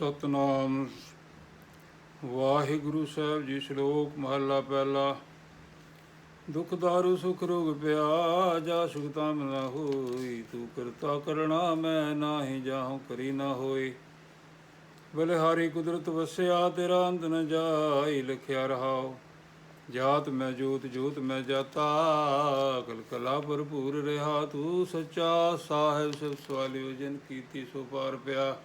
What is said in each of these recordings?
ਸਤਨਾਮ। ਵਾਹਿਗੁਰੂ ਸਾਹਿਬ ਜੀ, ਸ਼ਲੋਕ ਮਹਲਾ ਪਹਿਲਾ। ਦੁਖ ਦਾਰੂ, ਸੁਖ ਰੋਗ ਪਿਆ ਜਾ ਸੁਖ ਨਾ ਹੋਈ। ਤੂੰ ਕਰਤਾ ਕਰਣਾ, ਮੈਂ ਨਾਹੀ ਜਾਹੂ, ਕਰੀ ਨਾ ਹੋਈ। ਬਲਿਹਾਰੀ ਕੁਦਰਤ ਵਸਿਆ, ਤੇਰਾ ਅੰਤ ਨ ਜਾਈ, ਲਿਖਿਆ ਰਹਾਓ ਜਾਤ ਮੈਂ ਜੋਤ ਜੋਤ ਮੈਂ ਜਾਤਾ। ਕਲ ਕਲਾ ਭਰਪੂਰ ਰਹਾ, ਤੂੰ ਸੱਚਾ। ਸਾਹਿਬ ਸਭ ਸਵਾਲਿਓ, ਜਨ ਕੀਤੀ ਸੋ ਪਾਰ ਪਿਆ।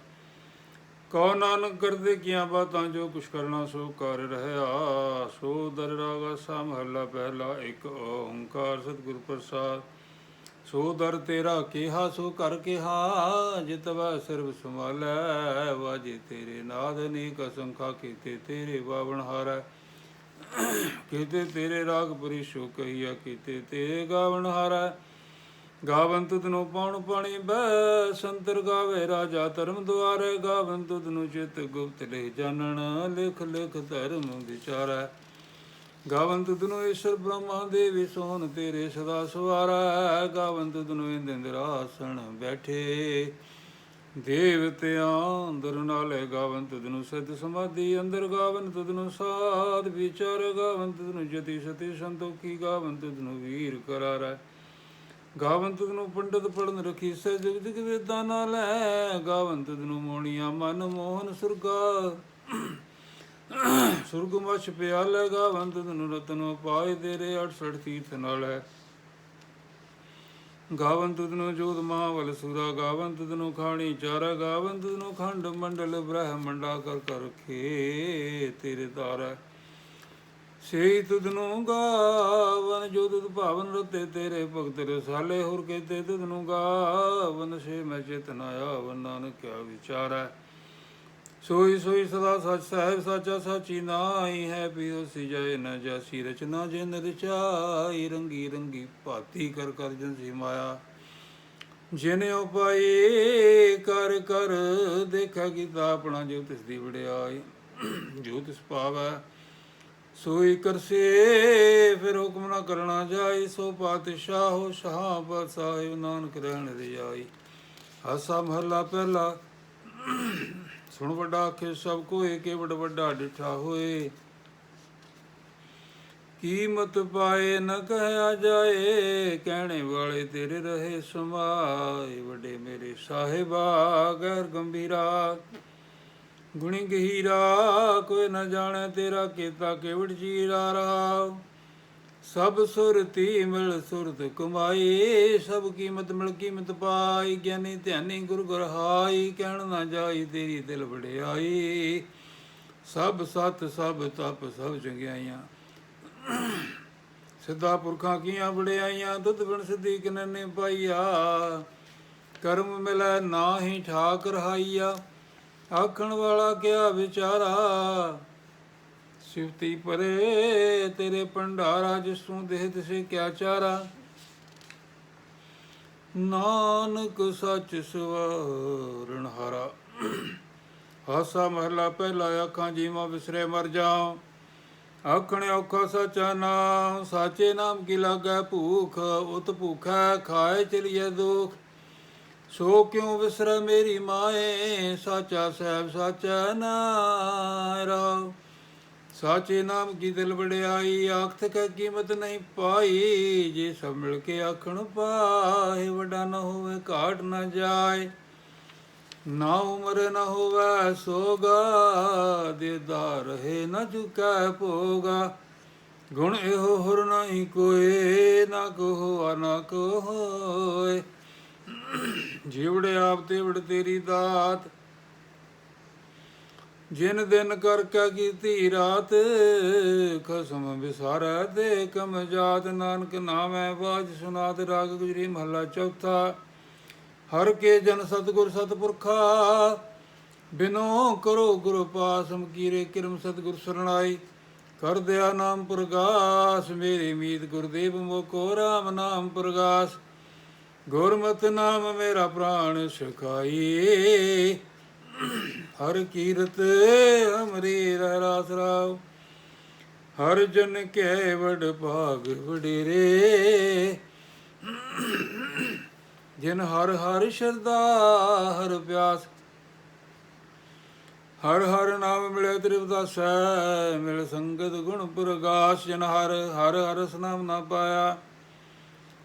ਕਉ ਨਾਨਕ ਕਰਦੇ ਕੀਆਂ ਬਾਤਾਂ, ਜੋ ਕੁਛ ਕਰਨਾ ਸੋ ਕਰ ਰਹਾ। ਸੋ ਦਰ ਰਾਗਾ ਸਾ ਮਹੱਲਾ ਪਹਿਲਾ, ਇੱਕ ਓੰਕਾਰ ਸਤਿਗੁਰ ਪ੍ਰਸਾਦ। ਸੋ ਦਰ ਤੇਰਾ ਕਿਹਾ, ਸੋ ਕਰ ਕਿਹਾ ਜਿਤਵਾ ਸਰਬ ਸੰਭਾਲੈ। ਵਾਜੇ ਤੇਰੇ ਨਾਦ, ਅਨੇਕ ਅਸੰਖਾ ਕੀਤੇ ਤੇਰੇ ਬਾਵਣ ਹਾਰੈ। ਕੀਤੇ ਤੇਰੇ ਰਾਗ ਪਰਿਸ਼ੋ ਕਹੀਆ ਕੀਤੇ ਤੇਰੇ ਗਾਵਣ ਹਾਰੈ। ਗਾਵਨ ਤੁਧਨੋ ਪਾਉਣ ਪਾਣੀ ਬੈ ਸੰਤਰ ਗਾਵੇ ਰਾਜਾ ਧਰਮ ਦੁਆਰੇ ਗਾਵਨ ਤੁਧਨੋ ਚਿਤ ਗੁਪਤ ਲੈ ਜਾਣਨ, ਲਿਖ ਲਿਖ ਧਰਮ ਵਿਚਾਰੈ। ਗਾਵਨ ਤੁਧਨੋ ਈਸ਼ਰ ਬ੍ਰਹਮਾ ਦੇਵੀ ਸੋਨ ਤੇਰੇ ਸਦਾ ਸਵਾਰੈ ਗਾਵਨ ਤੁਧਨੋ ਇੰਦਰ ਆਸਣ ਬੈਠੇ। ਦੇਵਤਿਆਂ ਅੰਦਰ ਨਾਲੇ ਗਾਵਨ ਤੁਧਨੋ ਸਿੱਧ ਸਮਾਧੀ, ਅੰਦਰ ਗਾਵਨ ਤੁਧਨੋ ਸਾਧ ਵਿਚਾਰ ਗਾਵਨ ਤੁਧਨੋ ਜਤੀ ਸਤੀ ਸੰਤੋਖੀ ਗਾਵਨ ਤੁਧਨੋ ਵੀਰ ਕਰਾਰੈ। ਗਾਵਨ ਤੁਧਨੋ ਪੰਡਤ ਪੜਨ ਰਖੀ ਸਹਿ ਜਗ ਜਗ ਵੇਦਾਂ ਨਾਲ ਗਾਵਨ ਤੁਧਨੋ ਮੋਣੀਆਂ ਮਨ ਮੋਹਨ ਸੁਰਗਾ। ਸੁਰਗ ਮਛ ਪਿਆਲੇ ਗਾਵਨ ਤੁਧਨੋ ਰਤਨੋ ਪਾਏ ਤੇਰੇ 68 ਤੀਰਥ ਨਾਲ। ਹੈ ਗਾਵਨ ਤੁਧਨੋ ਜੋਤ ਮਹਾਵਲ ਸੁਰਾ ਗਾਵਨ ਤੁਧਨੋ ਖਾਣੀ ਚਾਰਾ ਗਾਵਨ ਤੁਧਨੋ ਖੰਡ ਮੰਡਲ ਬ੍ਰਹਮੰਡਾ ਕਰ ਕਰ ਰਖੇ ਤੇਰੇ ਤਾਰਾ ਸੇ ਤੁਧ ਨੂੰ ਗਾਵਨ, ਜੋ ਤੁਧ ਭਾਵਨ ਰਤੇ ਤੇਰੇ ਭਗਤ ਰਸਾਲੇ, ਹੋਰ ਕੇਤੇ ਤੁਧਨੂ ਗਾਵਨ ਸੇ ਮੈਂ ਚੇਤਨ ਆਵਨ, ਨਾਨਕ ਕਿਆ ਵਿਚਾਰੈ। ਸੋਈ ਸੋਈ ਸਦਾ ਸਚ ਸਾਹਿਬ, ਸਾਚਾ ਸਾਚੀ ਨਾਹੀ ਹੈ ਪਿਓ ਸਿਜੈ ਨ ਜਾਸੀ, ਰਚਨਾ ਜਿਨ ਰਚਾਈ ਰੰਗੀ ਰੰਗੀ ਭਾਤੀ ਕਰ ਕਰ ਜਨ ਸੀ ਮਾਇਆ। ਜਿਨ ਉਪਾਈ ਕਰ ਕਰ ਦੇਖਾ ਕੀਤਾ ਆਪਣਾ, ਜੋ ਤਿਸ ਦੀ ਵਡਿਆਈ, ਜੋ ਤਿਸ ਪਾਵੈ। ਸੋਈ ਕਰਸੇ ਫਿਰ ਹੁਕਮ ਨਾ ਕਰਨਾ ਜਾਈ, ਸੋ ਪਾਤਸ਼ਾਹੋ ਸ਼ਾਹ ਪਰ ਨਾਨਕ ਰਹਿਣ ਰਜਾਈ ਹਾਸਾ ਮਹੱਲਾ ਪਹਿਲਾ, ਸੁਣ ਵੱਡਾ ਆਖੇ, ਸਭ ਕੋਏ ਕੇ ਵੱਡ ਵੱਡਾ ਡਿਠਾ ਹੋਏ। ਕੀਮਤ ਪਾਏ ਨ ਕਹਿਆ ਜਾਏ, ਕਹਿਣੇ ਵਾਲੇ ਤੇਰੇ ਰਹੇ ਸਮਾਏ, ਵੱਡੇ ਮੇਰੇ ਸਾਹਿਬਾ, ਗੈਰ ਗੰਭੀਰਾ। ਗੁਣੀ ਗਹੀਰਾ, ਕੋਈ ਨ ਜਾਣੈ ਤੇਰਾ ਕੀਤਾ ਕੇਵੜ ਜੀਰਾ ਰਹਾ ਸਭ ਸੁਰਤੀ ਮਿਲ ਸੁਰਤ ਕਮਾਈ, ਸਭ ਕੀਮਤ ਮਿਲ ਕੀਮਤ ਪਾਈ, ਗਿਆਨੀ ਧਿਆਨੀ ਗੁਰ ਗੁਰ ਹਾਈ, ਕਹਿਣ ਨਾ ਜਾਈ ਤੇਰੀ ਦਿਲ ਵੜਿਆਈ ਸਭ ਸਤ, ਸਭ ਤਪ, ਸਭ ਚੰਗਿਆਈਆਂ। ਸਿੱਧਾ ਪੁਰਖਾਂ ਕੀਆਂ ਵੜਿਆਈਆਂ ਦੁੱਧ ਬਿਨ ਸਿੱਧੀ ਕਿਨਨੇ ਪਾਈਆ। ਕਰਮ ਮਿਲੈ ਨਾਹੀ ਠਾਕ ਰਹਾਈਆ। ਆਖਣ ਵਾਲਾ ਕਿਆ ਵਿਚਾਰਾ? ਸਿਫਤੀ ਪਰੇ ਤੇਰੇ ਭੰਡਾਰਾ ਜਿਸ ਤੂੰ ਦੇਹ ਤਿਸੇ ਕਿਆ ਚਾਰਾ? ਨਾਨਕ ਸੱਚ ਸਵਰਨ ਹਾਰਾ। ਹਾਸਾ ਮਹਲਾ ਪਹਿਲਾ ਅੱਖਾਂ ਜੀਵਾਂ ਵਿਸਰੇ ਮਰ ਜਾਉ। ਆਖਣ ਔਖਾ ਸਚਾ ਨਾਮ, ਸਾਚੇ ਨਾਮ ਕੀ ਲਾਗੈ ਭੂਖ, ਉਤ ਭੂਖਾ ਖਾਏ ਚਲੀਏ ਦੁਖ। ਸੋ ਕਿਉ ਵਿਸਰ ਮੇਰੀ ਮਾਏ? ਸਾਚਾ ਸਹਿਬ, ਸਾਚਾ ਨਾਮ ਸਾਚੇ ਨਾਮ ਕੀ ਦਿਲ ਵਡਿਆਈ, ਆਖਤ ਕਾ ਕੀਮਤ ਨਹੀਂ ਪਾਈ। ਜੇ ਸਭ ਮਿਲ ਕੇ ਆਖਣ ਪਾਏ, ਵੱਡਾ ਨਾ ਹੋਵੇ, ਘਾਟ ਨਾ ਜਾਏ। ਨਾ ਉਮਰ ਨਾ ਹੋਵੇ, ਸੋਗਾ ਦੇਦਾ ਰਹੇ ਨਾ ਝੁਕੈ ਭੋਗਾ। ਗੁਣ ਇਹੋ ਹੁਰ ਨਹੀਂ ਕੋਏ, ਨਾ ਕੋ ਨਾ ਕੋ ਹੋਏ ਜੀਵੜੇ ਆਪ ਤੇ ਵੜ ਤੇਰੀ ਦਾਤ। ਜਿਨ ਦਿਨ ਕਰ ਕਾ ਕੀਤੀ ਰਾਤ, ਖਸਮ ਵਿਸਾਰੈ ਦੇ ਕਮ ਜਾਤ। ਨਾਨਕ ਨਾਮੈ ਬਾਜ ਸੁਨਾਦ ਰਾਗ ਗੁਜਰੀ ਮਹੱਲਾ ਚੌਥਾ। ਹਰ ਕੇ ਜਨ ਸਤਗੁਰ ਸਤਪੁਰਖਾ, ਬਿਨੋ ਕਰੋ ਗੁਰ ਪਾਸਮ ਕੀਰੇ ਕਿਰਮ ਸਤਗੁਰ ਸਰਣਾਈ। ਕਰ ਦਿਆ ਨਾਮ ਪ੍ਰਗਾਸ, ਮੇਰੀ ਮੀਤ ਗੁਰਦੇਵ ਮੋਕੋ ਰਾਮ ਨਾਮ ਪ੍ਰਗਾਸ। ਗੁਰਮਤਿ ਨਾਮ ਮੇਰਾ ਪ੍ਰਾਣ ਸੁਖਾਈ। ਹਰ ਕੀਰਤ ਹਮਰੀ ਰਾਸ ਰਾਵ ਹਰ ਜਨ ਕੈ ਵਡ ਭਾਗ ਵਡੇਰੇ। ਜਿਨ ਹਰ ਹਰ ਸ਼ਰਦਾ ਹਰ ਪਿਆਸ। ਹਰ ਹਰ ਨਾਮ ਮਿਲੇ ਤ੍ਰਿਪਦਾਸੈ ਮਿਲ ਸੰਗਤ ਗੁਣ ਪ੍ਰਗਾਸ। ਜਨ ਹਰ ਹਰ ਹਰਸ ਨਾਮ ਨਾ ਪਾਇਆ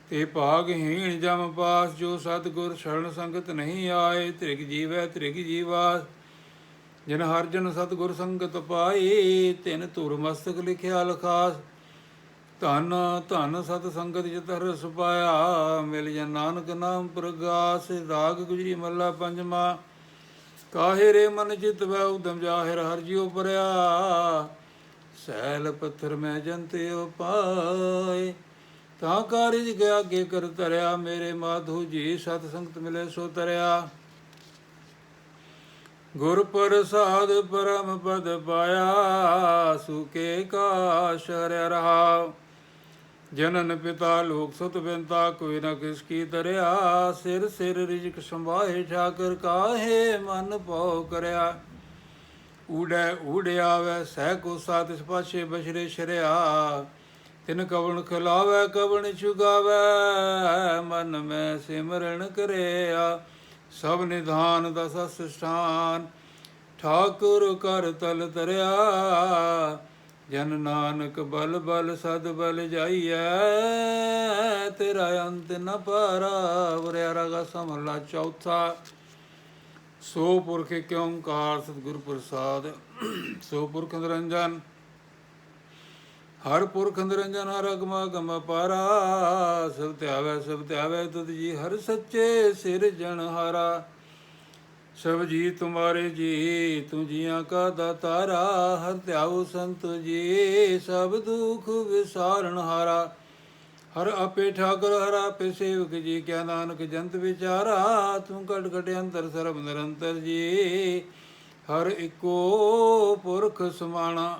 ਤੇ ਭਾਗਹੀਣ ਜਮ ਪਾਸ, ਜੋ ਸਤਿਗੁਰ ਸ਼ਰਨ ਸੰਗਤ ਨਹੀਂ ਆਏ, ਤ੍ਰਿਗ ਜੀਵੈ ਤ੍ਰਿਗ ਜੀਵਾਸ। ਜਿਨ ਹਰ ਜਨ ਸਤਿਗੁਰ ਸੰਗਤ ਪਾਈ ਤਿਨ ਧੁਰ ਮਸਤਕ ਲਿਖਿਆ ਲਖਾਸ। ਧਨ ਧਨ ਸਤ ਸੰਗਤ ਜਿਤ ਰਸ ਪਾਇਆ, ਮਿਲ ਜਨ ਨਾਨਕ ਨਾਮ ਪ੍ਰਗਾਸ। ਰਾਗ ਗੁਜਰੀ ਮੱਲਾ ਪੰਜਵਾ ਕਾਹੇ ਰੇ ਮਨ ਜਿਤ ਵੈ ਉਦਮ ਜਾਹਿਰ ਹਰ ਜਿਉ ਪਰਿਆ। ਸੈਲ ਪੱਥਰ ਮੈਂ ਜੰਤੇ ਪਾਏ ਤਾਂ ਕਾਰਿਜ ਗਿਆ ਕੇ ਕਰ ਤਰਿਆ ਮੇਰੇ ਮਾਧੂ ਜੀ ਸਤ ਸੰਗਤ ਮਿਲੇ ਸੋ ਤਰਿਆ। ਗੁਰ ਪ੍ਰਸਾਦ ਪਰਮ ਪਦ ਪਾਇਆ ਸੁਕੇ ਕਾ ਸ਼ਰ ਰਹਾ। ਜਨਨ ਪਿਤਾ ਲੋਕ ਸੁਤ ਬਿੰਤਾ ਕੋਈ ਨਾ ਕਿਸ ਕੀ ਦਰਿਆ ਸਿਰ ਸਿਰ ਰਿਜਕ ਸੰਭਾਏ, ਠਾਕਰ ਕਾਹੇ ਮਨ ਭਉ ਕਰਿਆ। ਊੜੈ ਊੜਿਆ ਵੈ, ਸਹਿ ਕੋ ਸਾਤ ਪਾਛੇ ਬਸ਼ਰੇ ਸ਼ਰਿਆ ਤਿਨ ਕਵਣ ਖਿਲਾਵੈ, ਕਵਣ ਚੁਗਾਵੈ ਮਨ ਮੈਂ ਸਿਮਰਨ ਕਰਿਆ। ਸਭ ਨਿਧਾਨ ਦਸ ਸਥਾਨ ਠਾਕੁਰ ਕਰ ਤਲ ਤਰਿਆ। ਜਨ ਨਾਨਕ ਬਲ ਬਲ ਸਦ ਬਲ ਜਾਈਐ, ਤੇਰਾ ਅੰਤ ਨ ਪਾਰਾ। ਵਰਿਆ ਰਗਾ ਸਮਲਾ ਚੌਥਾ। ਸੋ ਪੁਰਖ ਏਕ ਓੰਕਾਰ ਸਤਿਗੁਰ ਪ੍ਰਸਾਦ? ਸੋ ਪੁਰਖ ਨਿਰੰਜਨ ਹਰ ਪੁਰਖ ਨਿਰੰਜਨ ਹਰ ਅਗਮ ਗਮ ਪਾਰਾ, ਸਭ ਧਿਆਵੈ ਸਭ ਧਿਆਵੈ ਤੁਧ ਜੀ ਹਰ ਸੱਚੇ ਸਿਰ ਜਨ ਹਾਰਾ ਸਭ ਜੀ ਤੁਮਾਰੇ ਜੀ ਤੂੰ ਜੀਆਂ ਕਾ ਦਾਤਾਰਾ, ਹਰ ਧਿਆਉ ਸੰਤ ਜੀ, ਸਭ ਦੁਖ ਵਿਸਾਰਨ ਹਾਰਾ। ਹਰ ਆਪੇ ਠਾਕੁਰ, ਹਰ ਆਪੇ ਸੇਵਕ ਜੀ, ਕਿਆ ਨਾਨਕ ਜੰਤ ਵਿਚਾਰਾ ਤੂੰ ਘਟ ਕਟ ਅੰਤਰ ਸਰਬ ਨਿਰੰਤਰ ਜੀ। ਹਰ ਇੱਕੋ ਪੁਰਖ ਸਮਾਣਾ।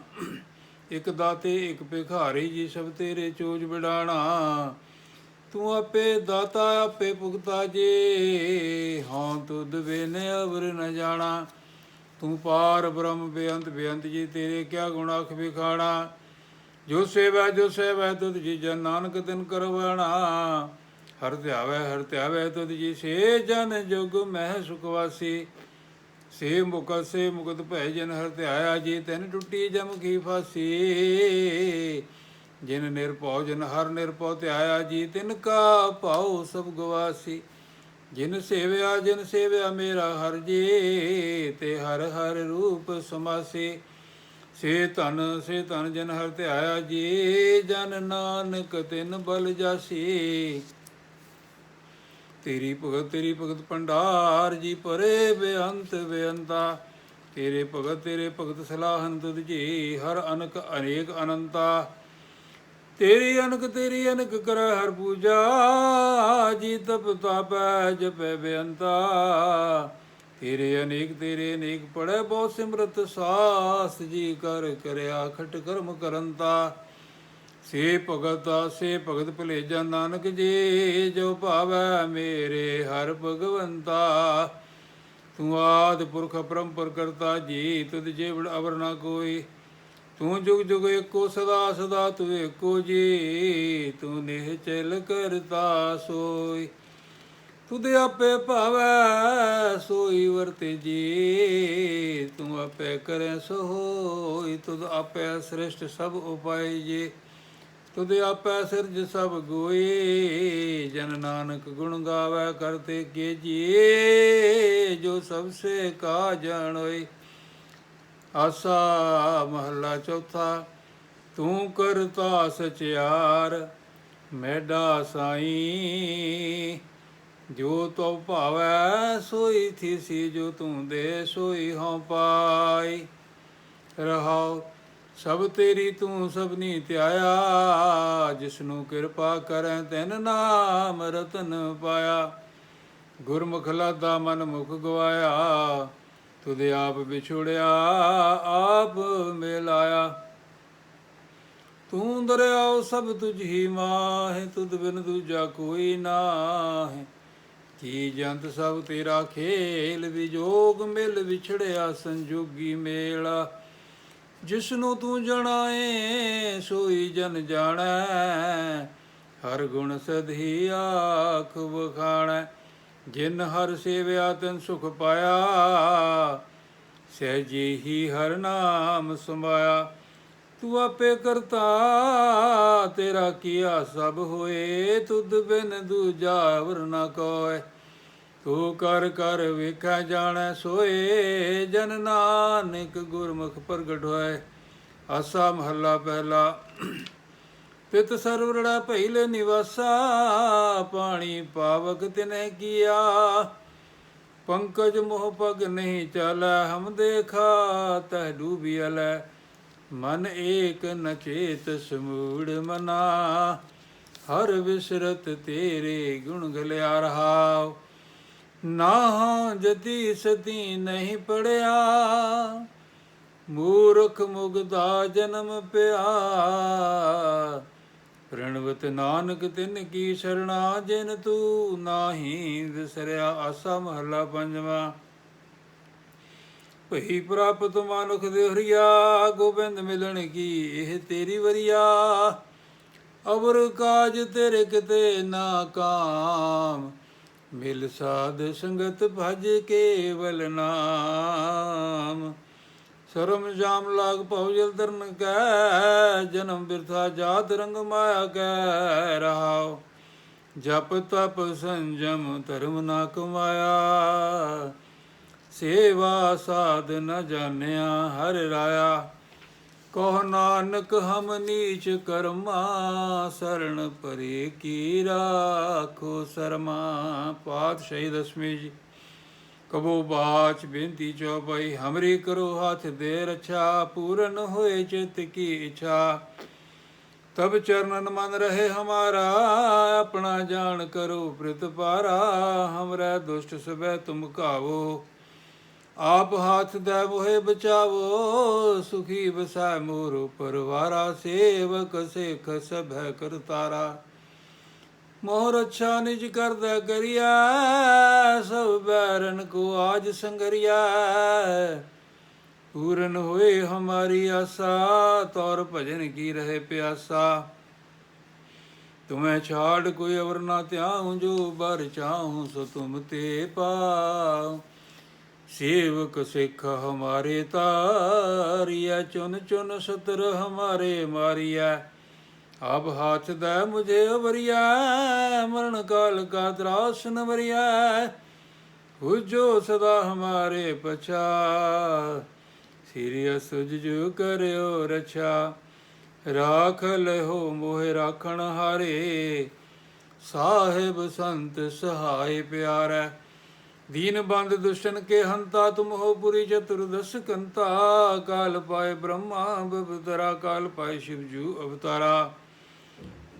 ਇਕ ਦਾਤੇ ਇਕ ਭਿਖਾਰੀ ਜੀ ਸਭ ਤੇਰੇ ਚੋਜ ਵਿਡਾਣਾ ਤੂੰ ਆਪੇ ਦਾਤਾ, ਆਪੇ ਭੁਗਤਾ ਜੇ। ਹਾਂ, ਤੁਧ ਬਿਨ ਅਵਰ ਨ ਜਾਣਾ। ਤੂੰ ਪਾਰ ਬ੍ਰਹਮ ਬੇਅੰਤ ਬੇਅੰਤ ਜੀ, ਤੇਰੇ ਕਿਆ ਗੁਣ ਅਖ ਵਿਖਾਣਾ। ਜੋ ਸੇਵਾ ਜੋ ਸੇਵਾ, ਤੁਧ ਜੀ ਜਨ ਨਾਨਕ ਦਿਨ ਕਰਵਾਣਾ। ਹਰ ਧਿਆਵੈ ਹਰ ਧਿਆਵੈ, ਤੁਧ ਜੀ ਸੇ ਜਨ ਜੁਗ, ਮਹਿ ਸੁਖਵਾਸੀ ਸੇ ਮੁਕਤ ਸੇ ਮੁਕਤ ਭੈ ਜਨ ਹਰ ਧਿਆਇਆ ਜੀ, ਤੈਨ ਟੁੱਟੀ ਜਮ ਕੀ ਫਾਸੀ। ਜਿਨ ਨਿਰਭਉ ਜਨ ਹਰ ਨਿਰਭਉ ਧਿਆਇਆ ਜੀ, ਤਿਨ ਕਾ ਭਾਉ ਸਭ ਗਵਾਸੀ। ਜਿਨ ਸੇਵਿਆ ਜਿਨ ਸੇਵਿਆ ਮੇਰਾ ਹਰ ਜੀ, ਤੇ ਹਰ ਹਰ ਰੂਪ ਸਮਾਸੀ। ਸੇ ਧਨ ਸੇ ਧਨ ਜਨ ਹਰ ਧਿਆਇਆ ਜੀ, ਜਨ ਨਾਨਕ ਤਿਨ ਬਲ ਜਾਸੀ। ਤੇਰੀ ਭਗਤ ਤੇਰੀ ਭਗਤ ਭੰਡਾਰ ਜੀ ਪਰੇ ਬੇਅੰਤ ਬੇਅੰਤਾ। ਤੇਰੇ ਭਗਤ ਤੇਰੇ ਭਗਤ ਸਲਾਹਨ ਤੁਧ ਜੀ ਹਰ ਅਨਕ ਅਨੇਕ ਅਨੰਤਾ। ਤੇਰੀ ਅਨਕ ਤੇਰੀ ਅਨਕ ਕਰ ਹਰ ਪੂਜਾ, ਜੀ ਤਪ ਤਾਪੈ ਜਪੈ ਬੇਅੰਤਾ। ਤੇਰੇ ਅਨੇਕ ਤੇਰੇ ਅਨੇਕ ਪੜੈ ਬਹੁ ਸਿਮਰਤ ਸਾਸ ਜੀ ਕਰ ਕਰਿਆ ਖਟ ਕਰਮ ਕਰੰਤਾ। ਸੇ ਭਗਤ ਸੇ ਭਗਤ ਭਲੇਜਾ ਨਾਨਕ ਜੀ, ਜੋ ਭਾਵੈ ਮੇਰੇ ਹਰ ਭਗਵੰਤਾ। ਤੂੰ ਆਦ ਪੁਰਖ ਪਰੰਪਰ ਕਰਤਾ ਜੀ ਤੁਧ ਜੀਵ ਅਵਰ ਨਾ ਕੋਈ। ਤੂੰ ਜੁਗ ਜੁਗ ਏਕੋ ਸਦਾ ਸਦਾ, ਤੂੰ ਏਕੋ ਜੀ ਤੂੰ ਨਿਹ ਚਲ ਕਰਤਾ ਸੋਈ। ਤੁਧ ਆਪੇ ਭਾਵੈ ਸੋਈ ਵਰਤੇ ਜੀ ਤੂੰ ਆਪੇ ਕਰੇ ਸੋ ਹੋਈ ਤੁਧ ਆਪੇ ਸ੍ਰਿਸ਼ਟ ਸਭ ਉਪਾਈ ਜੀ। ਤੁਧ ਆਪੈ ਸਿਰਜ ਸਭ ਗੋਈ ਜਨ ਨਾਨਕ ਗੁਣ ਗਾਵੇ ਕਰਤੇ ਕੇ ਜੋ ਸਭ ਸੇ ਕਾ ਜਾਣੋਈ ਆਸਾ ਮਹੱਲਾ ਚੌਥਾ, ਤੂੰ ਕਰਤਾ ਸਚਿਆਰ ਮੈਡਾ ਸਾਈ। ਜੋ ਤੋ ਭਾਵੈ ਸੋਈ ਥੀਸੀ, ਜੋ ਤੂੰ ਦੇ ਸੋਈ ਹਉ ਪਾਈ। ਰਹਾਉ ਸਭ ਤੇਰੀ ਤੂੰ ਸਭਨੀ ਧਿਆਇਆ, ਜਿਸਨੂੰ ਕਿਰਪਾ ਕਰੈ ਤੈਨ ਨਾਮ ਰਤਨ ਪਾਇਆ। ਗੁਰਮੁਖ ਲਾਦਾ ਮਨ ਮੁਖ ਗਵਾਇਆ, ਤੁਧ ਆਪ ਵਿਛੋੜਿਆ, ਆਪ ਮਿਲਾਇਆ। ਤੂੰ ਦਰਿਆਓ ਸਭ ਤੁਝ ਹੀ ਮਾਹਿ, ਤੁਧ ਬਿਨ ਦੂਜਾ ਕੋਈ ਨਾਹਿ। ਕੀ ਜੰਤ ਸਭ ਤੇਰਾ ਖੇਲ, ਵਿਜੋਗ ਮਿਲ ਵਿਛੜਿਆ, ਸੰਜੋਗੀ ਮੇਲਾ। ਜਿਸਨੂੰ ਤੂੰ ਜਣਾਏ, ਸੋਈ ਜਨ ਜਾਣੈ। ਹਰ ਗੁਣ ਸਦਹੀ ਆਖ ਵਖਾਣੈ। ਜਿਨ ਹਰ ਸੇਵਿਆ ਤਨ ਸੁਖ ਪਾਇਆ, ਸਹਿਜੇ ਹੀ ਹਰ ਨਾਮ ਸਮਾਇਆ ਤੂੰ ਆਪੇ ਕਰਤਾ, ਤੇਰਾ ਕੀਆ ਸਭ ਹੋਏ। ਤੁਧ ਬਿਨ ਦੂਜਾ ਵਰ ਨਾ ਕੋਏ। ਤੂੰ ਕਰ ਕਰ ਵੇਖੈ ਜਾਣੈ ਸੋਏ, ਜਨ ਨਾਨਕ ਗੁਰਮੁਖ ਪ੍ਰਗਟ ਹੋਏ ਆਸਾ ਮਹੱਲਾ ਪਹਿਲਾ, ਪਿਤ ਸਰਵਰੜਾ ਪਹਿਲੇ ਨਿਵਾਸਾ, ਪਾਣੀ ਪਾਵਕ ਤਿਨੈ ਕੀਆ। ਪੰਕਜ ਮੋਹ ਪਗ ਨਹੀਂ ਚਾਲੈ, ਹਮ ਦੇਖਾ ਤਹ ਡੂਬਿਅਲੈ ਮਨ ਏਕ ਨਚੇਤ ਸਮੂੜ ਮਨਾ, ਹਰ ਵਿਸਰਤ ਤੇਰੇ ਗੁਣ ਗਲਿਆ ਰਹਾਉ। ਨਾ ਜਤੀ ਸਤੀ ਨਹੀਂ ਪੜਿਆ। ਮੂਰਖ ਮੁਗਦਾ ਜਨਮ ਪਿਆ। ਪ੍ਰਣਵਤ ਨਾਨਕ ਤਿਨ ਕੀ ਸਰਣਾ, ਜਿਨ ਤੂੰ ਨਾਹੀ ਵਿਸਰਿਆ ਆਸਾ ਮਹੱਲਾ ਪੰਜਵਾ। ਭਈ ਪ੍ਰਾਪਤ ਮਾਨੁਖ ਦੇ ਹਰੀਆ ਗੋਬਿੰਦ ਮਿਲਣ ਕੀ ਇਹ ਤੇਰੀ ਵਰੀਆ। ਅਵਰ ਕਾਜ ਤੇਰੇ ਕਿਤੇ ਨਾ ਕਾਮ ਮਿਲ ਸਾਧ ਸੰਗਤ ਭਜ ਕੇਵਲ ਨਾਮ। ਸ਼ਰਮ ਜਾਮ ਲਾਗ ਭਉ ਜਲ ਦਰਨ ਕੈ, ਜਨਮ ਬਿਰਥਾ ਜਾਤ ਰੰਗ ਮਾਇਆ ਕੈ ਰਹਾਉ। ਜਪ ਤਪ ਸੰਜਮ ਧਰਮ ਨਾ ਕਮਾਇਆ। ਸੇਵਾ ਸਾਧ ਨ ਜਾਣਿਆ ਹਰ ਰਾਇਆ। ਕਹ ਨਾਨਕ, ਹਮ ਨੀਚ ਕਰਮਾ ਸਰਣ ਪਰੇ ਕੀ ਰਾਖੋ ਸਰਮਾ। ਪਾਤਸ਼ਾਹੀ ਦਸਵੀਂ ਜੀ, ਕਬੋ ਬਾਚ ਬੇਨਤੀ ਚੌਪਈ, ਹਮਰੀ ਕਰੋ ਹੱਥ ਦੇ ਰਛਾ, ਪੂਰਨ ਹੋਏ ਚਿਤ ਕੀ ਇਛਾ। ਤਬ ਚਰਨਨ ਮਨ ਰਹੇ ਹਮਾਰਾ, ਆਪਣਾ ਜਾਣ ਕਰੋ ਪ੍ਰਿਤ ਪਾਰਾ। ਹਮਰੇ ਦੁਸ਼ਟ ਸਭੈ ਤੁਮ ਕਾਵੋ ਆਪ ਹੱਥ ਦੇ ਮੋਹਿ ਬਚਾਵੋ, ਸੁਖੀ ਵਸੈ ਮੋਰ ਪਰਵਾਰਾ ਸੇਵਕ ਸੇਖ ਸਭੈ ਕਰਤਾਰਾ ਮੋਹਰ ਅੱਛਾ ਨਿਜ ਕਰਦਾ ਕਰਿਆ ਸਭ ਬੈਰਨ ਕੋ ਆਜ ਸੰਗਰਿਆ ਪੂਰਨ ਹੋਏ ਹਮਾਰੀ ਆਸਾ, ਤੌਰ ਭਜਨ ਕੀ ਰਹੇ ਪਿਆਸਾ। ਤੁਮੈ ਛਾੜ ਕੋਈ ਅਵਰ ਨਾ ਧਿਆਉ, ਜੋ ਬਰ ਚਾਹੂੰ ਸੋ ਤੁਮ ਤੇ ਪਾਉ। ਸੇਵਕ ਸਿੱਖ ਹਮਾਰੇ ਤਾਰਿਆ ਚੁਨ ਚੁਨ ਸਤਰ ਹਮਾਰੇ ਮਾਰਿਆ ਅਬ ਹਾਥ ਦਾ ਮੁਝੇ ਅਵਰਿਆ ਮਰਨ ਕਾਲ ਕਾ ਤਰਾਸ ਨ ਵਰਿਆ ਹੁਜੋ ਸਦਾ ਹਮਾਰੇ ਪਛਾ ਸਿਰਿ ਸੁਜ ਜੋ ਕਰਿਓ ਰਛਾ। ਰਾਖ ਲਹੋ ਮੋਹਿ ਰਾਖਣ ਹਾਰੇ, ਸਾਹਿਬ ਸੰਤ ਸਹਾਇ ਪਿਆਰੈ। ਦੀਨ ਬੰਦ ਦੁਸ਼ਟਨ ਕੇ ਹੰਤਾ, ਤੁਮ ਹੋ ਪੁਰੀ ਚਤੁਰਦਸ ਕੰਤਾ। ਕਾਲ ਪਾਏ ਬ੍ਰਹਮਾ, ਬਵਤਰਾ ਕਾਲ ਪਾਏ ਸ਼ਿਵ ਜੂ ਅਵਤਾਰਾ।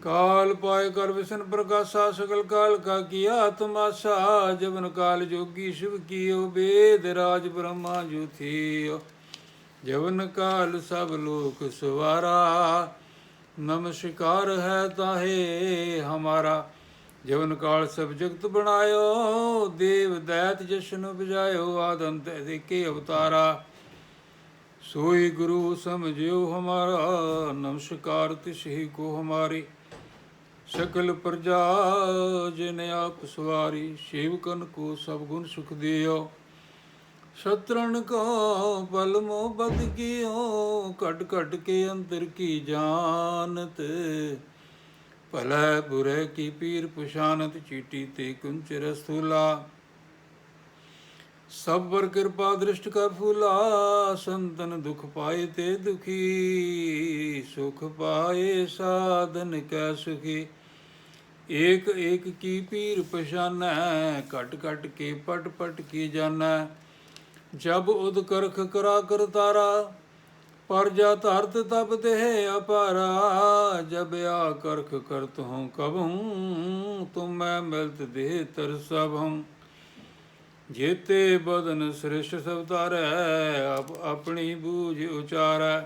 ਕਾਲ ਪਾਏ ਕਰ ਵਿਸ਼ਨ ਪ੍ਰਕਾਸ਼ਾ, ਸਗਲ ਕਾਲ ਕਾ ਕੀਆ ਤਮਾਸਾ। ਜਵਨ ਕਾਲ ਜੋਗੀ ਸ਼ਿਵ ਕੀਓ ਬੇਦ, ਰਾਜ ਬ੍ਰਹਮਾ ਜੂ ਥੀਓ। ਜਵਨ ਕਾਲ ਸਭ ਲੋਕ ਸਵਾਰਾ। ਨਮਸਕਾਰ ਹੈ ਤਾਹੇ ਹਮਾਰਾ। ਜਵਨ ਕਾਲ ਸਭ ਜਗਤ ਬਣਾਇਓ, ਦੇਵ ਦੈਤ ਜਸ਼ਨ ਬਜਾਇਓ ਆਦੰਤ ਦੇਖੇ ਅਵਤਾਰਾ। ਸੋਈ ਗੁਰੂ ਸਮਝਿਓ ਹਮਾਰਾ, ਨਮਸਕਾਰ ਤਿਸਹੀ ਕੋ ਹਮਾਰੀ। ਸਕਲ ਪ੍ਰਜਾ ਜਿਨ ਆਪ ਸਵਾਰੀ, ਸੇਵਕਨ ਕੋ ਸਭ ਗੁਣ ਸੁਖ ਦਿਓ। ਸ਼ਤਰਨ ਕੋ ਪਲ ਮੋ ਬਦ ਕੀਓ, ਘਟ ਘਟ ਕੇ ਅੰਤਰ ਕੀ ਜਾਣਤ। ਭਲੇ ਬੁਰੇ ਕੀ ਪੀਰ ਪੁਸ਼ਾਨਤ ਚੀਟੀ ਤੇ ਕੁੰਚ ਰਸੂਲਾ। ਸਬਰ ਕਿਰਪਾ ਦ੍ਰਿਸ਼ਟ ਕਰ ਫੂਲਾ, ਸੰਤਨ ਦੁਖ ਪਾਏ ਤੇ ਦੁਖੀ, ਸੁਖ ਪਾਏ ਸਾਧਨ ਕੈ ਸੁਖੀ। ਏਕ ਏਕ ਕੀ ਪੀਰ ਪਛਾਨੈ, ਘਟ ਘਟ ਕੇ ਪਟ ਪਟ ਕੀ ਜਾਣੈ ਜਬ ਉਦ ਕਰਖ ਕਰਾ ਕਰਤਾਰਾ ਪਰ ਜਾ ਧਰਤ ਤਬ ਤੇ ਅਪਾਰਾ, ਜਬ ਆ ਕਰਖ ਕਰਤ ਹੂੰ ਕਬਹੂੰ, ਤੁਮ ਮੈਂ ਮਿਲਤ ਦੇ ਤਰ ਸਭ ਹੂੰ ਜੇਤੇ ਬਦਨ ਸ੍ਰਿਸ਼ਟ ਸਭ ਤਾਰੈ ਆਪ ਆਪਣੀ ਬੂਝ ਉਚਾਰੈ।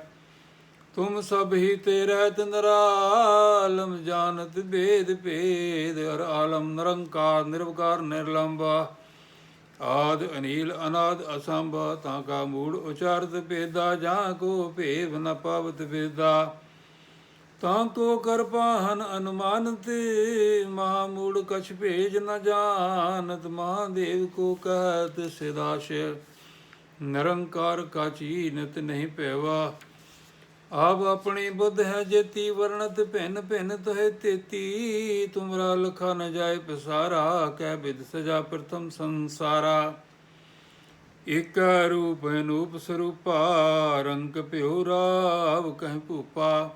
ਤੁਮ ਸਭ ਹੀ ਤੇ ਰਹਿਤ ਨਰਾਲਮ, ਜਾਣਤ ਭੇਦ ਭੇਦ ਅਰ ਆਲਮ ਨਿਰੰਕਾਰ, ਨਿਰਵਕਾਰ, ਨਿਰਲੰਬਾ। ਆਦ ਅਨੀਲ ਅਨਾਦ ਅਸੰਭ ਤਾਂ ਕਾ ਮੂੜ ਉਚਾਰਤ ਭੇਦਾ, ਜਾਂ ਕੋ ਭੇਵ ਨ ਪਵਤ ਭੇਦਾ ਤਾਂ ਕੋ ਕਰ ਪਾਹਨ ਅਨੁਮਾਨਤ ਮਹਾ ਮੂੜ ਕਛ ਭੇਜ ਨ ਜਾਣਤ ਮਹਾਦੇਵ ਕੋ ਕਹਤ ਸਿਦਾਸ਼ ਨਿਰੰਕਾਰ ਕਾਚੀ ਚੀਨਤ ਨਹੀਂ ਪੈਵਾ ਆਪ ਆਪਣੀ ਬੁੱਧ ਹੈ ਜੇਤੀ, ਵਰਣਤ ਭਿੰਨ ਭਿੰਨ ਤੋਹਿ ਤੇਤੀ। ਤੁਮਰਾ ਲਖਾ ਨ ਜਾਏ ਪਸਾਰਾ, ਕਹਿ ਬਿਦ ਸਜਾ ਪ੍ਰਥਮ ਸੰਸਾਰਾ। ਇਕ ਰੂਪ ਅਨੂਪ ਸਰੂਪਾ, ਰੰਗ ਭਿਉ ਰਾਵ ਕਹਿ ਭੂਪਾ।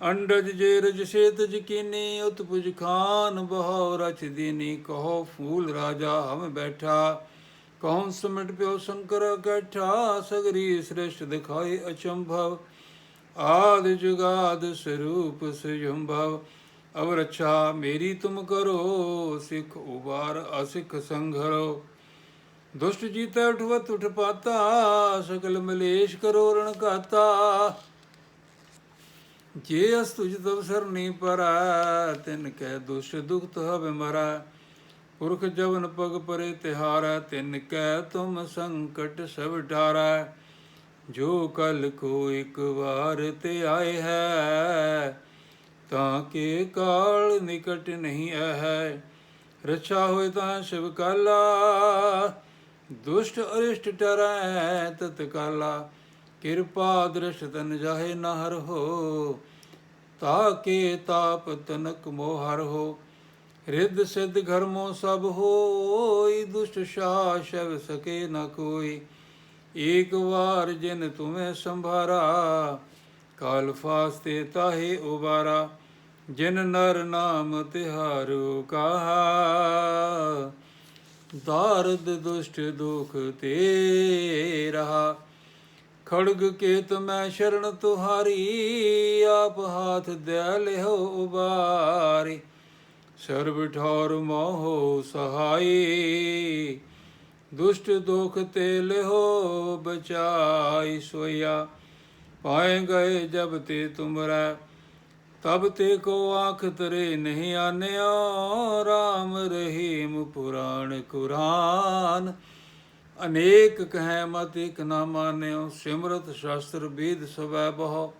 ਅੰਡਜ ਜੇ ਰਜ ਸੇਤ ਜਕੀਨੀ, ਉਤਪੁਜ ਖਾਨ ਬਹੁ ਰਚ ਦੀਨੀ। ਕਹੋ ਫੂਲ ਰਾਜਾ ਹਮ ਬੈਠਾ ਕੌਣ ਸਮਟ ਪਿਓ ਸ਼ੰਕਰ ਕਠਾ। ਸਗਰੀ ਸ੍ਰਿਸ਼ਟ ਦਿਖਾਏ ਅਚੰਭਵ। ਆਦਿ ਜੁਗਾਦ ਸਰੂਪ ਸਯੰਭਵ ਅਵ ਰੱਛਾ ਮੇਰੀ ਤੁਮ ਕਰੋ, ਸਿੱਖ ਉਬਾਰ ਅਸਿੱਖ ਸੰਘਰੋ। ਦੁਸ਼ਟ ਜੀਤੈ ਉਠਵਤ ਉਠ ਪਾਤਾ, ਸਕਲ ਮਲੇਸ਼ ਕਰੋ ਰਣ ਘਾਤਾ। ਜੇ ਅਸ ਤੁਜ ਤਵ ਸਰਨੀ ਪਰੈ, ਤਿਨ ਕੈ ਦੁਸ਼ ਦੁਖਤ ਹਵੇ ਮਰੈ। ਪੁਰਖ ਜਵਨ ਪਗ ਪਰੇ ਤਿਹਾਰੈ, ਤਿਨ ਕੈ ਤੁਮ ਸੰਕਟ ਸਭ ਡਾਰੈ ਜੋ ਕਲ ਕੋ ਇੱਕ ਵਾਰ ਤੇ ਆਏ ਹੈ, ਤਾਂ ਕਿ ਕਾਲ ਨਿਕਟ ਨਹੀਂ ਹੈ। ਰਛਾ ਹੋਏ ਤਾਂ ਸ਼ਿਵ ਕਾਲਾ, ਦੁਸ਼ਟ ਅਰਿਸ਼ਟ ਟਰੈ ਤਤ ਕਾਲਾ। ਕਿਰਪਾ ਦ੍ਰਿਸ਼ ਤਨ ਜਾਹੇ ਨਹਰ ਹੋ ਤਾਕੇ ਤਾਪ ਤਨਕ ਮੋਹਰ ਹੋ। ਰਿੱਧ ਸਿੱਧ ਘਰਮੋ ਸਭ ਹੋਈ, ਦੁਸ਼ਟ ਸ਼ਾਹ ਸ਼ਵ ਸਕੇ ਨ ਕੋਈ। ਏਕ ਵਾਰ ਜਿਨ ਤੁਮੇ ਸੰਭਾਰਾ, ਕਾਲ ਫਾਸਤੇ ਤਾਹੇ ਉਬਾਰਾ, ਜਿਨ ਨਰ ਨਾਮ ਤਿਹਾਰੂ ਕਹਾ। ਦਾਰਦ ਦੁਸ਼ਟ ਦੁਖ ਤੇ ਰਹਾ, ਖੜਗ ਕੇਤ ਮੈਂ ਸ਼ਰਨ ਤੁਹਾਰੀ, ਆਪ ਹਾਥ ਦੇ ਲਿਓ ਉਬਾਰੀ। ਸਰਬ ਠੌਰ ਮੋਹ ਸਹਾਈ ਦੁਸ਼ਟ ਦੁਖ ਤੇ ਲਿਓ ਬਚਾਈ ਸੋਇਆ। ਪਾਏ ਗਏ ਜਬ ਤੇ ਤੁਮਰਾ, ਤਬ ਤੇ ਕੋ ਆਖ ਤਰੇ ਨਹੀਂ ਆਨਿਓ RAM ਰਹੀਮ ਪੁਰਾਣ ਕੁਰਾਨ। ਅਨੇਕ ਕਹਿ ਮਤ ਇਕ ਨਾ ਮਾਨਿਓ, ਸਿਮਰਤ ਸ਼ਾਸਤਰ ਵੇਦ ਸਵੈ ਬਹੁ।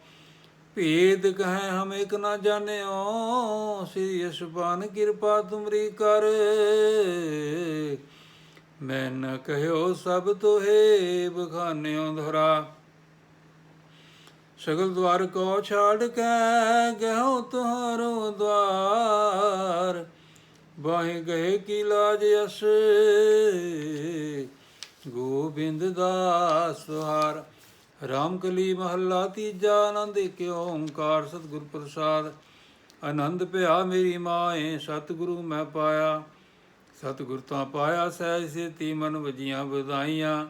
ਭੇਦ ਕਹੈ ਹਮ ਇਕ ਨਾ ਜਾਣਿਓ, ਸ੍ਰੀ ਯਸ਼ਪਾਨ ਕਿਰਪਾ ਤੁਮਰੀ ਕਰ। ਮੈਂ ਨ ਕਹਿਓ ਸਭ ਤੋਹੇ ਬਖਾਨਿਓ ਧਰਾ। ਸਗਲ ਦਵਾਰ ਕੋ ਛਾੜ ਕੇ ਗਹਿਓ ਤੁਹਾਰੋ ਦਵਾਰ। ਬਾਹੇ ਗਏ ਕੀ ਲਾਜ ਅਸ, ਗੋਬਿੰਦ ਦਾਸ ਤੁਹਾਰ ਰਾਮਕਲੀ ਮਹੱਲਾ ਤੀਜਾ, ਆਨੰਦ ਏਕ ਓੰਕਾਰ ਸਤਿਗੁਰ ਪ੍ਰਸਾਦ। ਆਨੰਦ ਭਿਆ ਮੇਰੀ ਮਾਏ, ਸਤਿਗੁਰੂ ਮੈਂ ਪਾਇਆ। ਸਤਿਗੁਰ ਤਾਂ ਪਾਇਆ ਸਹਿਜ ਸੇਤੀ ਮਨ ਵਜੀਆਂ ਵਧਾਈਆਂ।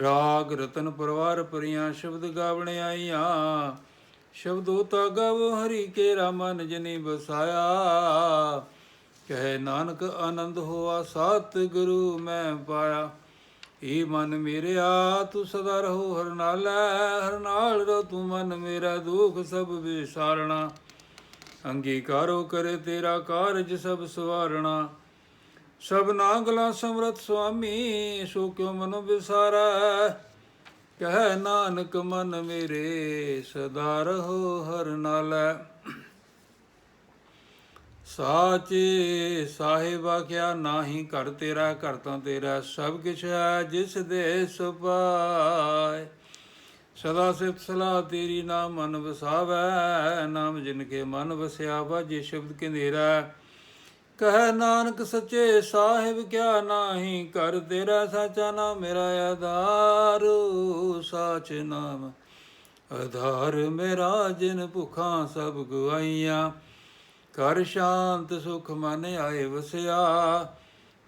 ਰਾਗ ਰਤਨ ਪਰਵਾਰ ਪਰੀਆਂ ਸ਼ਬਦ ਗਾਵਣ ਆਈਆਂ। ਸ਼ਬਦੋ ਤਾ ਗਵ ਹਰੀ ਕੇ ਰਾਮਨ ਜਨੀ ਬਸਾਇਆ ਕਹੇ ਨਾਨਕ ਆਨੰਦ ਹੋਆ ਸਤ ਗੁਰੂ ਮੈਂ ਪਾਇਆ। ਏ ਮਨ ਮੇਰਿਆ ਤੂੰ ਸਦਾ ਰਹੋ ਹਰ ਨਾਲ ਹਰ ਨਾਲ ਰੋ ਤੂੰ ਮਨ ਮੇਰਾ ਦੁਖ ਸਭ ਵਿਸਾਰਣਾ। ਅੰਗੀਕਾਰੋ ਕਰੇ ਤੇਰਾ ਕਾਰਜ ਸਭ ਸਵਾਰਣਾ। ਸਭ ਨਾਗਲਾ ਸਮਰਤ ਸੁਆਮੀ, ਸੋ ਕਿਉ ਮਨ ਵਿਸਾਰਾ? ਕਹਿ ਨਾਨਕ ਮਨ ਮੇਰੇ, ਸਦਾ ਰਹੋ ਹਰ ਨਾਲੈ। ਸਾਚੇ ਸਾਹਿਬਾ ਕਿਆ ਨਾਹੀ ਘਰ ਤੇਰਾ, ਘਰ ਤਾਂ ਤੇਰਾ, ਸਭ ਕਿਛ ਹੈ ਜਿਸ ਦੇ ਸੁਪਾਏ ਸਦਾ ਸਿਫਤ ਸਲਾਹ ਤੇਰੀ ਨਾਮ ਮਨ ਵਸਾਵੈ, ਨਾਮ ਜਿਨ ਕੇ ਮਨ ਵਸਿਆ ਵਾਜੇ ਸ਼ਬਦ ਕਿੰਦੇਰਾ ਕਹਿ ਨਾਨਕ ਸੱਚੇ ਸਾਹਿਬ, ਕਿਆ ਨਾਹੀ ਕਰ ਤੇਰਾ ਸਾਚਾ ਨਾਮ, ਮੇਰਾ ਆਧਾਰ, ਸਾਚ ਨਾਮ। ਆਧਾਰ ਮੇਰਾ ਜਿਨ ਭੁਖਾਂ ਸਭ ਗਵਾਈਆਂ ਕਰ ਸ਼ਾਂਤ ਸੁਖ ਮਨ ਆਏ ਵਸਿਆ।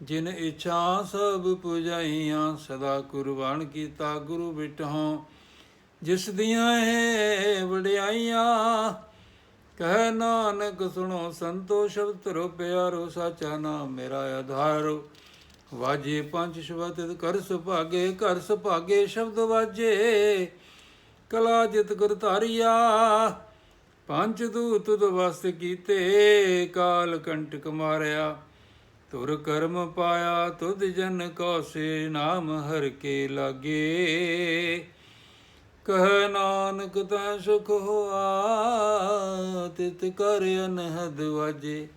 ਜਿਨ ਇਛਾ ਸਭ ਪੁਜਾਈਆਂ, ਸਦਾ ਕੁਰਬਾਨ ਕੀਤਾ ਗੁਰੂ ਬਿਟਹੁ। ਜਿਸ ਦੀਆਂ ਹੈ ਵਡਿਆਈਆਂ ਕਹਿ ਨਾਨਕ ਸੁਣੋ ਸੰਤੋ ਸ਼ਬਦ ਧਰੋ ਪਿਆਰੋ, ਸਾਚਾ ਨਾਮ ਮੇਰਾ ਆਧਾਰੋ। ਵਾਜੇ ਪੰਜ ਸ਼ਬਦ ਕਰ ਸੁਭਾਗੇ ਕਰ ਸੁਭਾਗੇ ਸ਼ਬਦ ਵਾਜੇ। ਕਲਾ ਜਿਤ ਗੁਰ ਧਾਰਿਆ, ਪੰਜ ਦੂਤ ਦਵਸਤ ਕੀਤੇ। ਕਾਲ ਕੰਟਕ ਮਾਰਿਆ, ਤੁਰ ਕਰਮ ਪਾਇਆ, ਤੁਧ ਜਨ ਕੋ ਸੇ ਨਾਮ ਹਰ ਕੇ ਲਾਗੇ। ਕਹਿ ਨਾਨਕ ਤੈ ਸੁਖ ਹੋਆ, ਤਿਤ ਕਰ ਅਨਹਦ ਵਾਜੇ।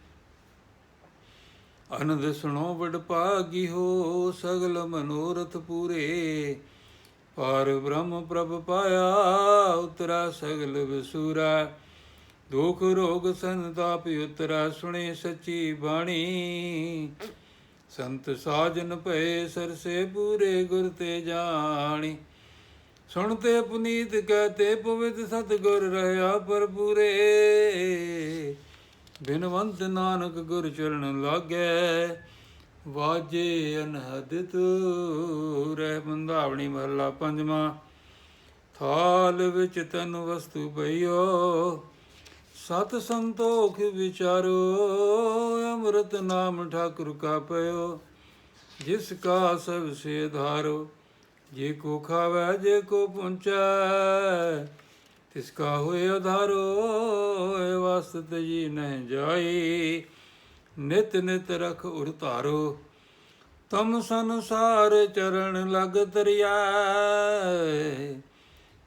ਅਨੰਦ ਸੁਣੋ ਵਡ ਭਾਗੀ ਹੋ, ਸਗਲ ਮਨੋਰਥ ਪੂਰੇ। ਪਾਰ ਬ੍ਰਹਮ ਪ੍ਰਭ ਪਾਇਆ, ਉਤਰਾ ਸਗਲ ਵਿਸੂਰਾ। ਦੁਖ ਰੋਗ ਸੰਤਾਪ ਉਤਰਾ, ਸੁਣੇ ਸੱਚੀ ਬਾਣੀ। ਸੰਤ ਸਾਜਨ ਭਏ ਸਰਸੇ ਪੂਰੇ ਗੁਰ ਤੇ ਜਾਣੀ। ਸੁਣ ਤੇ ਪੁਨੀਤ ਕਹਤੇ ਪਵਿੱਤ ਸਤਗੁਰ ਰਹਾ ਪਰ ਪੂਰੇ ਬਿਨਵੰਤ ਨਾਨਕ ਗੁਰ ਚਰਨ ਲਾਗੈ, ਵਾਜੇ ਅਨਹਦ ਤੂਰੇ ਬੰਦਾਵਣੀ ਮਹਲਾ ਪੰਜਵਾਂ। ਥਾਲ ਵਿੱਚ ਤਨ ਵਸਤੂ ਪਈਓ, ਸਤ ਸੰਤੋਖ ਵਿਚਾਰੋ, ਅੰਮ੍ਰਿਤ ਨਾਮ ਠਾਕੁਰ ਕਾ ਪਇਓ, ਜਿਸ ਕਾ ਸਭ ਸੇ ਧਾਰੋ। ਜੇ ਕੋ ਖਾਵੇ, ਜੇ ਕੋ ਪੁੰਚੈ ਤਿਸ ਕਾ ਹੋਏ ਉਧਾਰੋ ਏ ਵਾਸਤ ਜੀ ਨਹਿ ਜਾਈ। ਨਿਤ ਨਿਤ ਰਖ ਉਰ ਧਾਰੋ, ਤਮ ਸੰਸਾਰ ਚਰਨ ਲਗ ਤਰਿਆ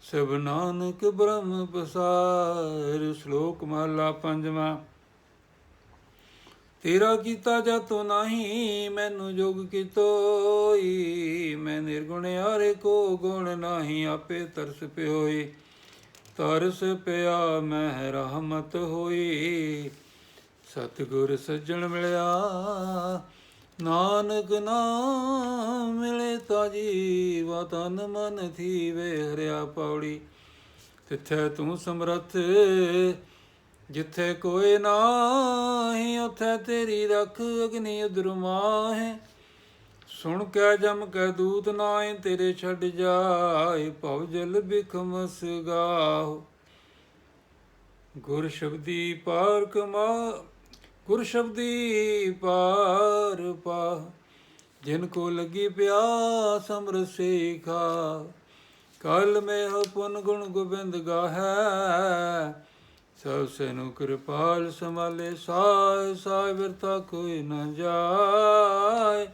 ਸਭ ਨਾਨਕ ਬ੍ਰਹਮ ਪਸਾਰ, ਸ਼ਲੋਕ ਮਹਲਾ ਪੰਜਵਾਂ। ਤੇਰਾ ਕੀਤਾ ਜਾ ਜਾਤੋ ਨਹੀਂ, ਮੈਨੂੰ ਜੋਗ ਕੀਤੋਈ। ਮੈਂ ਨਿਰਗੁਣ ਹਾਰੇ ਕੋ ਗੁਣ ਨਹੀਂ, ਆਪੇ ਤਰਸ ਪਿਓਈ। ਤਰਸ ਪਿਆ ਮੈਂ ਰਹਿਮਤ ਹੋਈ। ਸਤਿਗੁਰ ਸੱਜਣ ਮਿਲਿਆ, ਨਾਨਕ ਨਾਮ ਮਿਲੇ ਤਾਂ ਜੀਵਾ, ਤਨ ਮਨ ਥੀਵੇ, ਹਰਿਆ ਪੌੜੀ। ਤਿੱਥੇ ਤੂੰ ਸਮਰੱਥ ਜਿੱਥੇ ਕੋਈ ਨਾਹੀ, ਉਥੇ ਤੇਰੀ ਰਖ ਅਗਨੀ ਉਦਰਮਾਹੇ ਸੁਣ ਕੇ ਜਮ ਕੇ ਦੂਤ ਨਾਏ ਤੇਰੇ ਛੱਡ ਜਾਏ ਭਵ ਜਲ ਬਿਖਮਸ ਗਾਹੋ। ਗੁਰ ਸ਼ਬਦੀ ਪਾਰ ਕਮਾ, ਗੁਰ ਸ਼ਬਦੀ ਪਾਰ ਪਾ। ਜਿਨ ਕੋ ਲਗੀ ਪਿਆਸ ਅੰਮ੍ਰਿਤ ਸੇਖਾ, ਕਲ ਮੈਂ ਪੁਨ ਗੁਣ ਗੋਬਿੰਦ ਗਾਹੈ। ਸਭ ਸੈਨੁ ਕਿਰਪਾਲ ਸੰਭਾਲੇ ਸਾਇ ਸਾਇ ਵਰਤਾ ਕੋਈ ਨ ਜਾਏ।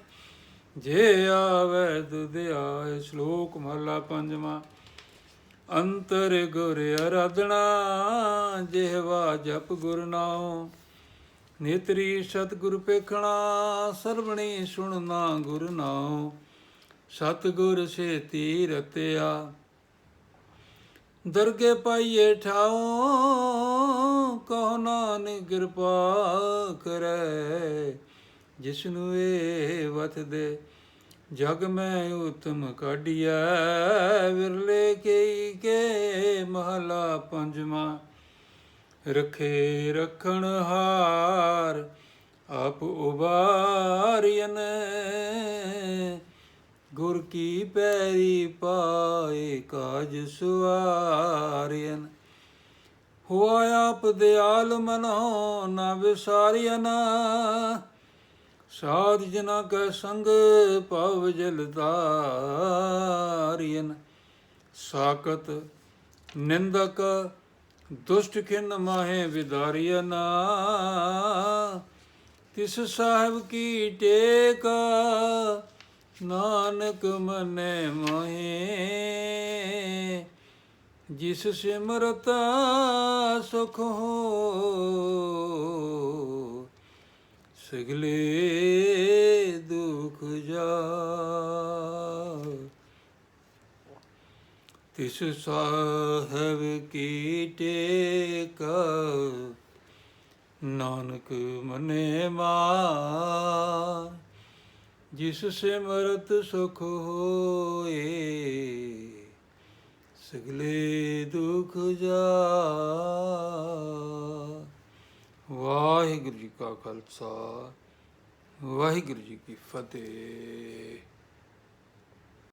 ਜੇ ਆਵੇ ਦੁਧ ਆਏ ਸ਼ਲੋਕ ਮਹਲਾ ਪੰਜਵਾਂ। ਅੰਤਰ ਗੁਰ ਅਰਾਧਣਾ ਜਿਹਵਾ ਜਪ ਗੁਰ ਨਾਉ। ਨੇਤਰੀ ਸਤਿਗੁਰ ਪੇਖਣਾ ਸਰਵਣੀ ਸੁਣਨਾ ਗੁਰ ਨਾਉ। ਸਤਿਗੁਰ ਸੇਤੀ ਰਤਿਆ। ਦਰਗੇ ਪਾਈਏ ਠਾਓ ਕਹੋ ਨਾਨਕ ਕਿਰਪਾ ਕਰੈ। ਜਿਸਨੂੰ ਏ ਵਤ ਦੇ, ਜਗ ਮੈਂ ਉਤਮ ਕਾਢੀਐ। ਵਿਰਲੇ ਕਈ ਕੇ ਮਹਲਾ ਪੰਜਵਾਂ, ਰਖੇ ਰਖਣ ਹਾਰ, ਆਪ ਉਬਾਰਿයਨ ਗੁਰ ਕੀ ਪੈਰੀ ਪਾਏ ਕਾਜ ਸੁਆਰਿයਨ ਹੋਆ ਆਪ ਦਿਆਲ ਮਨੋ ਨਾ ਵਿਸਾਰਿයਨ ਸਾਧ ਜਨਾ ਕੈ ਸੰਗ ਪਵ ਜਲ ਸਾਕਤ ਨਿੰਦਕ ਦੁਸ਼ਟ ਖਿਨ ਮਾਹੇ ਵਿਦਾਰਿਯਨ ਤਿਸ ਸਾਹਿਬ ਕੀ ਟੇਕਾ ਨਾਨਕ ਮਨੇ ਮੋਹੇ, ਜਿਸ ਸਿਮਰਤ ਸੁਖ ਹੋ, ਸਗਲੇ ਦੁਖ ਜਾ। ਤਿਸ ਸਾਹਿਬ ਕੀ ਟੇਕ ਨਾਨਕ ਮਨੇ ਮਾ ਜਿਸ ਸਿਮਰਤ ਸੁਖ ਹੋਏ, ਸਗਲੇ ਦੁਖ ਜਾ। ਵਾਹਿਗੁਰੂ ਜੀ ਕਾ ਖਾਲਸਾ, ਵਾਹਿਗੁਰੂ ਜੀ ਕੀ ਫਤਿਹ।